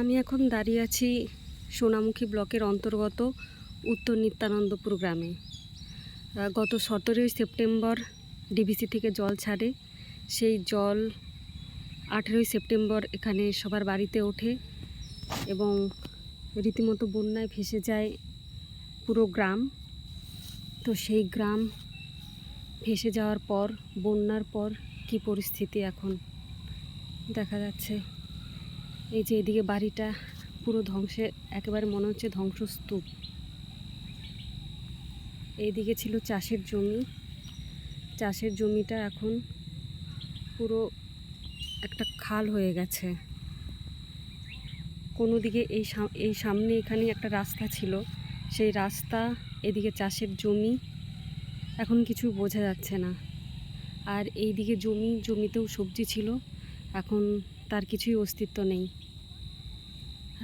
আমি এখন দাঁড়িয়ে আছি সোনামুখী ব্লকের অন্তর্গত উত্তর নিত্যানন্দপুর গ্রামে। গত সতেরোই সেপ্টেম্বর ডিভিসি থেকে জল ছাড়ে। সেই জল আঠেরোই সেপ্টেম্বর এখানে সবার বাড়িতে ওঠে এবং রীতিমতো বন্যায় ভেসে যায় পুরো গ্রাম। তো সেই গ্রাম ভেসে যাওয়ার পর, বন্যার পর কি পরিস্থিতি এখন? দেখা যাচ্ছে। এই যে এদিকে বাড়িটা পুরো ধ্বংসে একেবারে মনে হচ্ছে ধ্বংসস্তূপ। এইদিকে ছিল চাষের জমি। চাষের জমিটা এখন পুরো একটা খাল হয়ে গেছে। কোনো দিকে এই এই সামনে এখানে একটা রাস্তা ছিল। সেই রাস্তা, এদিকে চাষের জমি। এখন কিছু বোঝা যাচ্ছে না। আর এইদিকে জমি, জমিতেও সবজি ছিল। এখন তার কিছুই অস্তিত্ব নেই।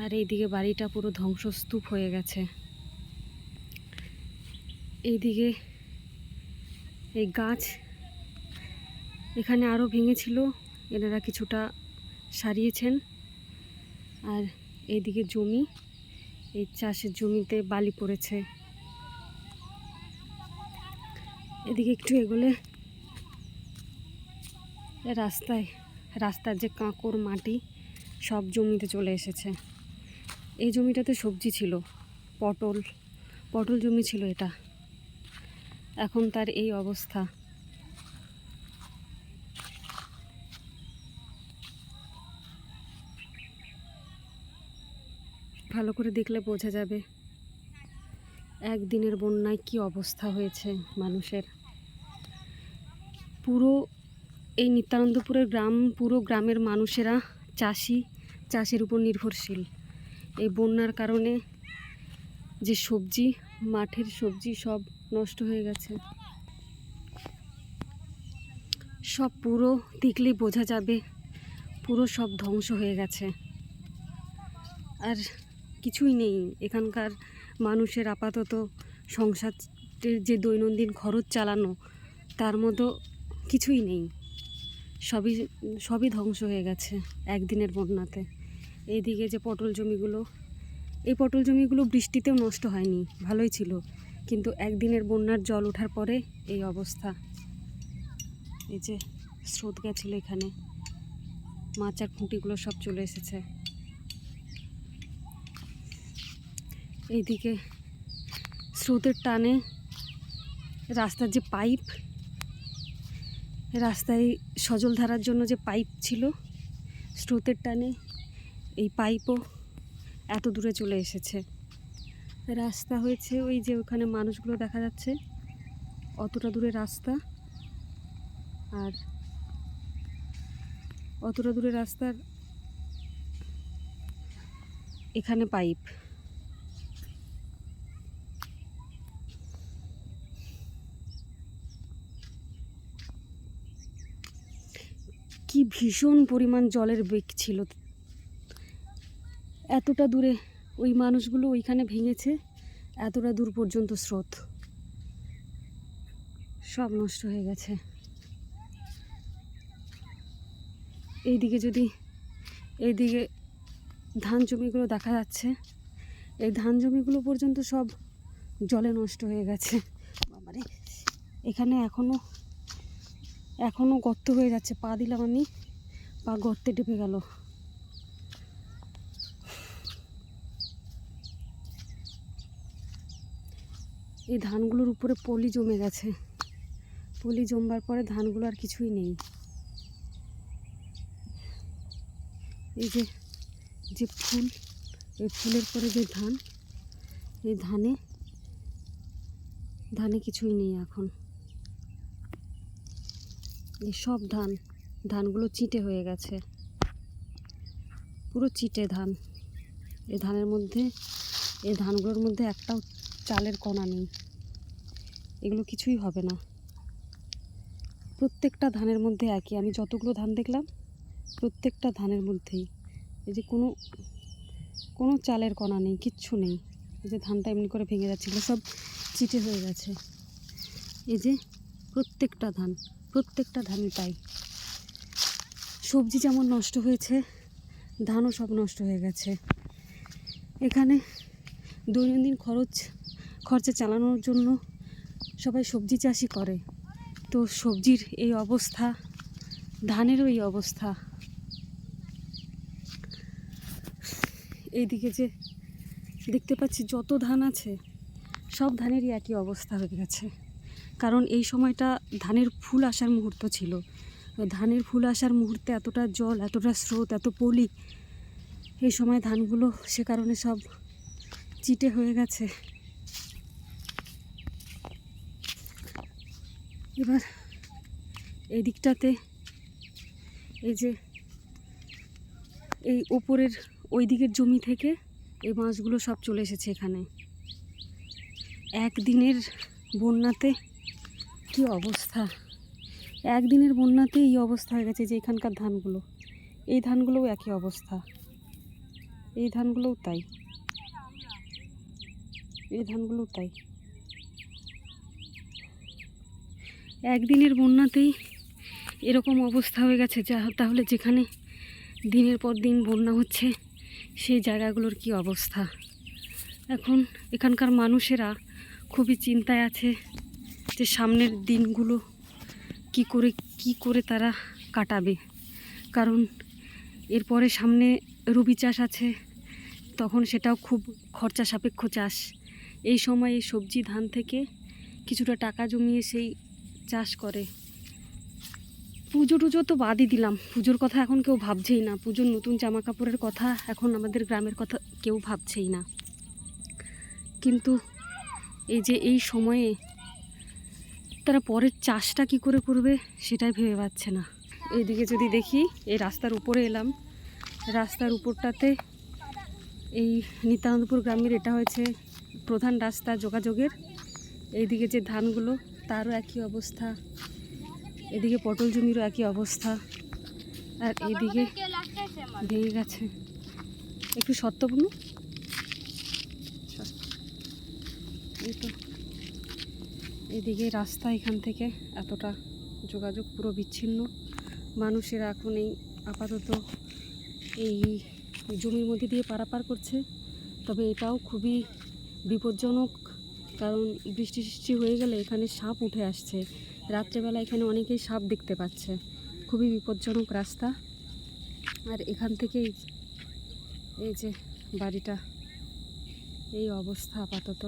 আর এইদিকে বাড়িটা পুরো ধ্বংসস্তূপ হয়ে গেছে। এইদিকে এই গাছ এখানে আরও ভেঙেছিল, এনারা কিছুটা সারিয়েছেন। আর এইদিকে জমি, এই চাষের জমিতে বালি পড়েছে। এদিকে একটু এগোলে রাস্তায়, রাস্তার যে কাঁকর মাটি সব জমিতে চলে এসেছে। এই জমিটাতে সবজি ছিল, পটল পটল জমি ছিল এটা। এখন তার এই অবস্থা। ভালো করে দেখলে বোঝা যাবে, একদিনের বন্যায় কি অবস্থা হয়েছে মানুষের। পুরো এই নিত্যানন্দপুরের গ্রাম, পুরো গ্রামের মানুষেরা চাষি, চাষের উপর নির্ভরশীল। এই বন্যার কারণে যে সবজি, মাঠের সবজি সব নষ্ট হয়ে গেছে। সব পুরো দেখলেই বোঝা যাবে, পুরো সব ধ্বংস হয়ে গেছে। আর কিছুই নেই, এখানকার মানুষের আপাতত সংসারের যে দৈনন্দিন খরচ চালানো, তার মতো কিছুই নেই। সবই সবই ধ্বংস হয়ে গেছে একদিনের বন্যাতে। এইদিকে যে পটল জমিগুলো, এই পটল জমিগুলো বৃষ্টিতেও নষ্ট হয়নি, ভালোই ছিল। কিন্তু একদিনের বন্যার জল ওঠার পরে এই অবস্থা। এই যে স্রোত গেছিল এখানে, মাছ আর খুঁটিগুলো সব চলে এসেছে। এইদিকে স্রোতের টানে রাস্তার যে পাইপ, রাস্তায় সজল ধারার জন্য যে পাইপ ছিল, স্রোতের টানে এই পাইপও এত দূরে চলে এসেছে। রাস্তা হয়েছে ওই যে ওখানে মানুষগুলো দেখা যাচ্ছে। অতটা দূরে রাস্তা আর অতটা দূরে রাস্তার এখানে পাইপ। কি ভীষণ পরিমাণ জলের বেগ ছিল। এতটা দূরে ওই মানুষগুলো ওইখানে ভেঙেছে, এতটা দূর পর্যন্ত স্রোত। সব নষ্ট হয়ে গেছে। এইদিকে যদি, এইদিকে ধান জমিগুলো দেখা যাচ্ছে, এই ধান জমিগুলো পর্যন্ত সব জলে নষ্ট হয়ে গেছে। বাবারে, এখানে এখনও এখনও গর্ত হয়ে যাচ্ছে, পা দিলাম আমি, পা গর্তে ডেপে গেল। এই ধানগুলোর উপরে পলি জমে গেছে। পলি জমবার পরে ধানগুলো আর কিছুই নেই। এই যে যে ফুল, এই ফুলের পরে যে ধান, এই ধানে ধানে কিছুই নেই এখন। এই সব ধান, ধানগুলো চিটে হয়ে গেছে। পুরো চিটে ধান। এই ধানের মধ্যে এই ধানগুলোর মধ্যে একটাও চালের কণা নেই। এগুলো কিছুই হবে না। প্রত্যেকটা ধানের মধ্যে একই। আমি যতগুলো ধান দেখলাম, প্রত্যেকটা ধানের মধ্যেই। এই যে কোনো কোনো চালের কণা নেই, কিচ্ছু নেই। এই যে ধানটা এমনি করে ভেঙে যাচ্ছে, এগুলো সব চিটে হয়ে গেছে। এই যে প্রত্যেকটা ধান, প্রত্যেকটা ধানই তাই। সবজি যেমন নষ্ট হয়েছে, ধানও সব নষ্ট হয়ে গেছে। এখানে দৈনন্দিন খরচ খরচা চালানোর জন্য সবাই সবজি চাষই করে। তো সবজির এই অবস্থা, ধানেরও এই অবস্থা। এইদিকে যে দেখতে পাচ্ছি যত ধান আছে, সব ধানেরই একই অবস্থা হয়ে গেছে। কারণ এই সময়টা ধানের ফুল আসার মুহূর্ত ছিল। ধানের ফুল আসার মুহূর্তে এতটা জল, এতটা স্রোত, এত পলি, এই সময় ধানগুলো সে কারণে সব চিটে হয়ে গেছে। এবার এই দিকটাতে এই যে এই ওপরের ওই দিকের জমি থেকে এই মাছগুলো সব চলে এসেছে এখানে। একদিনের বন্যাতে কি অবস্থা? একদিনের বন্যাতে এই অবস্থা হয়ে গেছে যে এখানকার ধানগুলো। এই ধানগুলোও একই অবস্থা। এই ধানগুলোও তাই। এই ধানগুলোও তাই। একদিনের বন্যাতেই এরকম অবস্থা হয়ে গেছে, যা তাহলে যেখানে দিনের পর দিন বন্যা হচ্ছে, সেই জায়গাগুলোর কি অবস্থা? এখন এখানকার মানুষেরা খুবই চিন্তায় আছে যে সামনের দিনগুলো কি করে কি করে তারা কাটাবে। কারণ এরপরে সামনে রবি চাষ আছে, তখন সেটাও খুব খরচা সাপেক্ষ চাষ। এই সময় সবজি, ধান থেকে কিছুটা টাকা জমিয়ে সেই চাষ করে। পুজো টুজো তো বাদই দিলাম। পুজোর কথা এখন কেউ ভাবছেই না। পুজোর নতুন জামা কাপড়ের কথা এখন আমাদের গ্রামের কথা কেউ ভাবছেই না। কিন্তু এই যে এই সময়ে তারা পরের চাষটা কি করে করবে সেটাই ভেবে পাচ্ছে না। এইদিকে যদি দেখি, এই রাস্তার উপরে এলাম। রাস্তার উপরটাতে এই নিত্যানন্দপুর গ্রামের এটা হয়েছে প্রধান রাস্তা যোগাযোগের। এইদিকে যে ধানগুলো তারও একই অবস্থা। এদিকে পটল জমিরও একই অবস্থা। আর এদিকে ভেঙে গেছে। একটু সত্যপূর্ণ এই তো। এদিকে রাস্তা এখান থেকে এতটা যোগাযোগ পুরো বিচ্ছিন্ন। মানুষেরা এখন এই আপাতত এই জমির মধ্যে দিয়ে পারাপার করছে। তবে এটাও খুবই বিপজ্জনক কারণ বৃষ্টি সৃষ্টি হয়ে গেলে এখানে সাপ উঠে আসছে। রাত্রেবেলা এখানে অনেকেই সাপ দেখতে পাচ্ছে। খুবই বিপজ্জনক রাস্তা। আর এখান থেকেই এই যে বাড়িটা, এই অবস্থা আপাতত।